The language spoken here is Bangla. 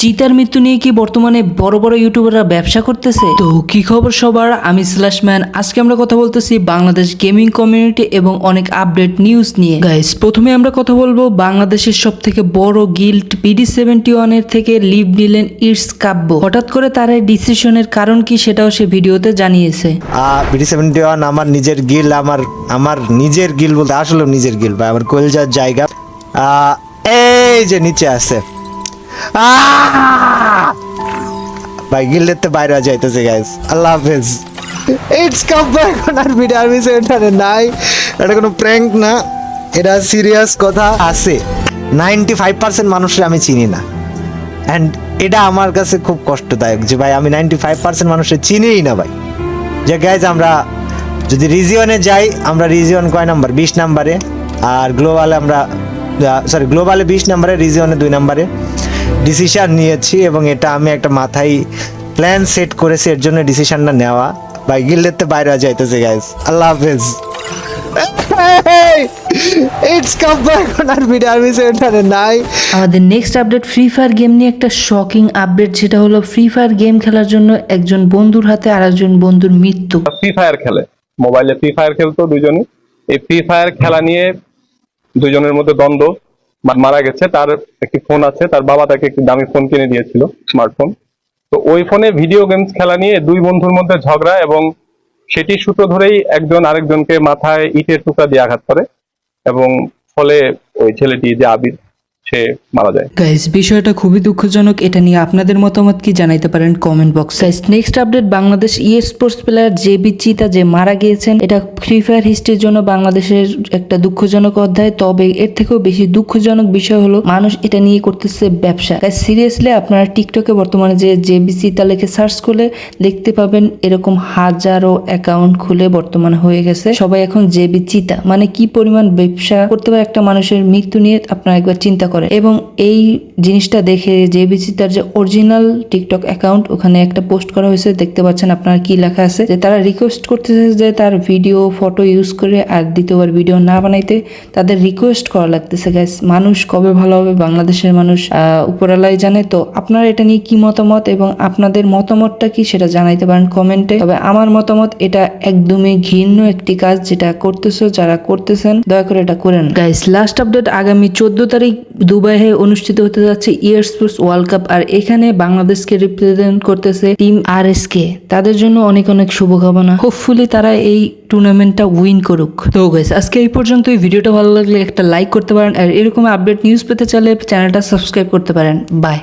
চিতার মৃত্যু নিয়ে কি বর্তমানে বড় বড় ইউটিউবাররা ব্যবসা করতেছে? তো কি খবর সবার? আমি স্ল্যাশ ম্যান আজকে আমরা কথা বলতেছি বাংলাদেশ গেমিং কমিউনিটি এবং অনেক আপডেট নিউজ নিয়ে। গাইস, প্রথমে আমরা কথা বলব বাংলাদেশের সব থেকে বড় গিল্ড পিডি সেভেন্টি ওয়ানের থেকে লিভ নিলেন ইটস কাব্য। হঠাৎ করে তার এই ডিসিশনের কারণ কি সেটাও সে ভিডিওতে জানিয়েছে। বিডি সেভেন্টি ওয়ান আমার নিজের গিল আমার আমার নিজের গিল বলতে আসলে নিজের গিল ভাই আমার কলজার জায়গা। এই যে নিচে আছে! ভাই গিল্ডের তো বাইরে যাইতেছে আল্লাহ হাফেজ। বিডি আর্মি সেন্টারে নাই, এটা কোনো প্র্যাঙ্ক না। এটা সিরিয়াস কথা আছে। নাইনটি ফাইভ পার্সেন্ট মানুষের আমি চিনি না। এটা আমার কাছে খুব কষ্টদায়ক যে, ভাই, আমি নাইনটি ফাইভ পার্সেন্ট মানুষের চিনিই না, ভাই। যে গাইজ আমরা যদি রিজিয়নে যাই, আমরা রিজিয়ন কয় নাম্বার? বিশ নাম্বারে। আর গ্লোবালে আমরা সরি গ্লোবালে বিশ নাম্বারে রিজিয়নে দুই নাম্বারে। ডিসিশন নিয়েছি এবং এটা আমি একটা মাথায় প্ল্যান সেট করেছি এর জন্য ডিসিশনটা নেওয়া। ভাই গিল্ডের তো বাইরে যাইতেছে গাইজ আল্লাহ হাফেজ। ইটস কাপ এখন আর বিডি আর্মি সেন্টারে নাই আমাদের next update free fire game নিয়ে একটা শকিং আপডেট যেটা হলো ফ্রি ফায়ার গেম খেলার জন্য একজন বন্ধুর হাতে আরেকজন বন্ধুর মৃত্যু। ফ্রি ফায়ার খেলে। মোবাইলে ফ্রি ফায়ার খেলতো দুজনই। এই ফ্রি ফায়ার খেলা নিয়ে দুজনের মধ্যে দ্বন্দ্ব। মারা গেছে, তার একটি ফোন আছে, তার বাবা তাকে একটি দামি ফোন কিনে দিয়েছিল স্মার্টফোন তো ওই ফোনে ভিডিও গেমস খেলা নিয়ে দুই বন্ধুর মধ্যে ঝগড়া এবং সেটি সূত্র ধরেই একজন আরেকজনকে মাথায় ইটের টুকরা দিয়ে আঘাত করে এবং ফলে ওই ছেলেটি যে আবির সে মারা যায়। গাইস বিষয়টা খুবই দুঃখজনক। এটা নিয়ে আপনাদের মতামত কি জানাইতে পারেন কমেন্ট বক্সে next update Bangladesh esports player J B চিতা যে মারা গিয়েছেন, এটা ফ্রি ফায়ার হিস্ট্রির জন্য বাংলাদেশের একটা দুঃখজনক অধ্যায়। তবে এর থেকেও বেশি দুঃখজনক বিষয় হলো, মানুষ এটা নিয়ে করতেছে ব্যবসা। সিরিয়াসলি আপনারা টিকটকে বর্তমানে যে জে বি চিতা লিখে সার্চ করলে দেখতে পাবেন এরকম হাজারো অ্যাকাউন্ট খুলে বর্তমানে হয়ে গেছে। সবাই এখন জে বি চিতা। মানে কি পরিমাণ ব্যবসা করতে পারে একটা মানুষের মৃত্যু নিয়ে, আপনারা একবার চিন্তা করেন এবং এই জিনিসটা দেখে যে বি চিতার যে অরিজিনাল টিকটক অ্যাকাউন্ট ওখানে একটা পোস্ট করা হয়েছে দেখতে পাচ্ছেন আপনারা কি লেখা আছে। যে তারা রিকোয়েস্ট করতেছে যে তার ভিডিও ফটো ইউজ করে আর দ্বিতীয়বার ভিডিও না বানাইতে তাদের রিকোয়েস্ট করা লাগতেছে গাইস মানুষ কবে ভালো হবে? বাংলাদেশের মানুষ আহ, উপরালাই জানে। তো আপনারা এটা নিয়ে কি মতামত এবং আপনাদের মতামতটা কি সেটা জানাইতে পারেন কমেন্টে। তবে আমার মতামত এটা একদমই ঘৃণ্য একটি কাজ যেটা করতেছো যারা করতেছেন দয়া করে এটা করেন। গাইস লাস্ট আপডেট আগামী চোদ্দ তারিখ দুবাইয়ে অনুষ্ঠিত হতে যাচ্ছে ইয়ার স্পোর্টস ওয়ার্ল্ড কাপ আর এখানে বাংলাদেশকে রিপ্রেজেন্ট করতেছে টিম আর এস কে তাদের জন্য অনেক অনেক শুভকামনা। হোপফুলি তারা এই টুর্নামেন্টটা উইন করুক। তো গাইস আজকে এই পর্যন্ত এই ভিডিওটা ভালো লাগলে একটা লাইক করতে পারেন। আর এরকম আপডেট নিউজ পেতে চাইলে চ্যানেলটা সাবস্ক্রাইব করতে পারেন। বাই